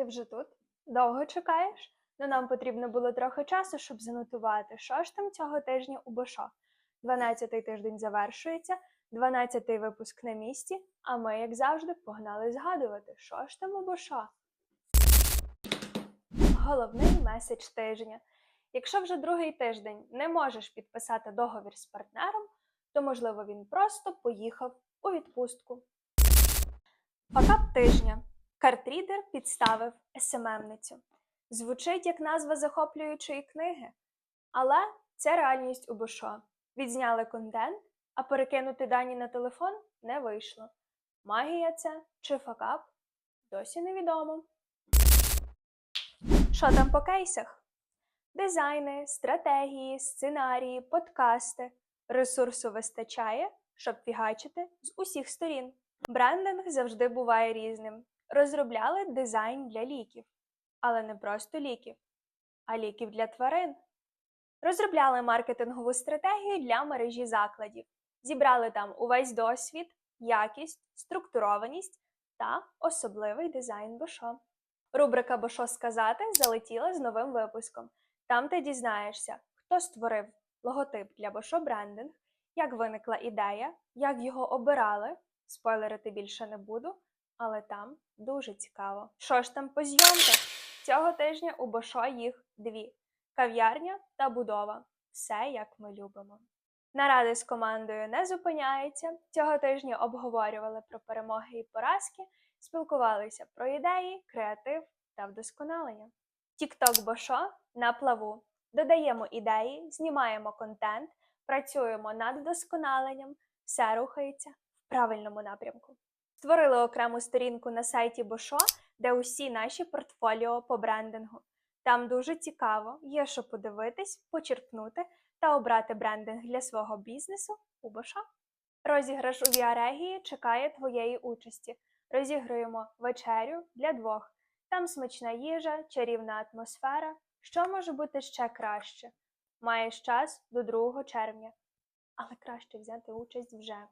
Ти вже тут? Довго чекаєш? Ну нам потрібно було трохи часу, щоб занотувати, що ж там цього тижня у Бошо. 12-й тиждень завершується, 12-й випуск на місці, а ми, як завжди, погнали згадувати, що ж там у Бошо. Головний меседж тижня. Якщо вже другий тиждень не можеш підписати договір з партнером, то можливо він просто поїхав у відпустку. Факап тижня. Картрідер підставив СММницю. Звучить як назва захоплюючої книги, але це реальність у Бошо. Відзняли контент, а перекинути дані на телефон не вийшло. Магія це чи факап? Досі невідомо. Що там по кейсах? Дизайни, стратегії, сценарії, подкасти. Ресурсу вистачає, щоб фігачити з усіх сторін. Брендинг завжди буває різним. Розробляли дизайн для ліків, але не просто ліків, а ліків для тварин. Розробляли маркетингову стратегію для мережі закладів. Зібрали там увесь досвід, якість, структурованість та особливий дизайн Бошо. Рубрика Бошо сказати залетіла з новим випуском. Там ти дізнаєшся, хто створив логотип для Бошо брендинг, як виникла ідея, як його обирали. Спойлерити більше не буду, але там дуже цікаво. Що ж там по зйомках? Цього тижня у Бошо їх дві: кав'ярня та будова. Все як ми любимо. Наради з командою не зупиняються. Цього тижня обговорювали про перемоги і поразки, спілкувалися про ідеї, креатив та вдосконалення. Тікток Бошо на плаву. Додаємо ідеї, знімаємо контент, працюємо над вдосконаленням, все рухається в правильному напрямку. Створили окрему сторінку на сайті Бошо, де усі наші портфоліо по брендингу. Там дуже цікаво, є що подивитись, почерпнути та обрати брендинг для свого бізнесу у Бошо. Розіграш у Віарегії чекає твоєї участі. Розіграємо вечерю для двох. Там смачна їжа, чарівна атмосфера. Що може бути ще краще? Маєш час до 2 червня, але краще взяти участь вже.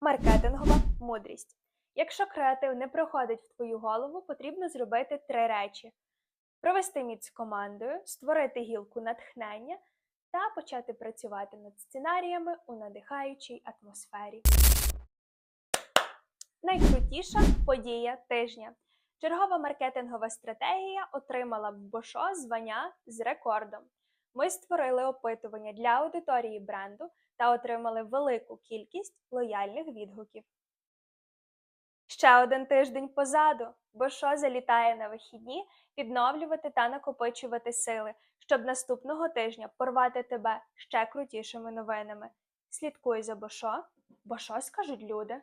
Маркетингова мудрість. Якщо креатив не проходить в твою голову, потрібно зробити три речі: провести міць з командою, створити гілку натхнення та почати працювати над сценаріями у надихаючій атмосфері. Найкрутіша подія тижня. Чергова маркетингова стратегія отримала в Бошо звання з рекордом. Ми створили опитування для аудиторії бренду та отримали велику кількість лояльних відгуків. Ще один тиждень позаду, Бошо залітає на вихідні відновлювати та накопичувати сили, щоб наступного тижня порвати тебе ще крутішими новинами. Слідкуй за Бошо, бо що скажуть люди.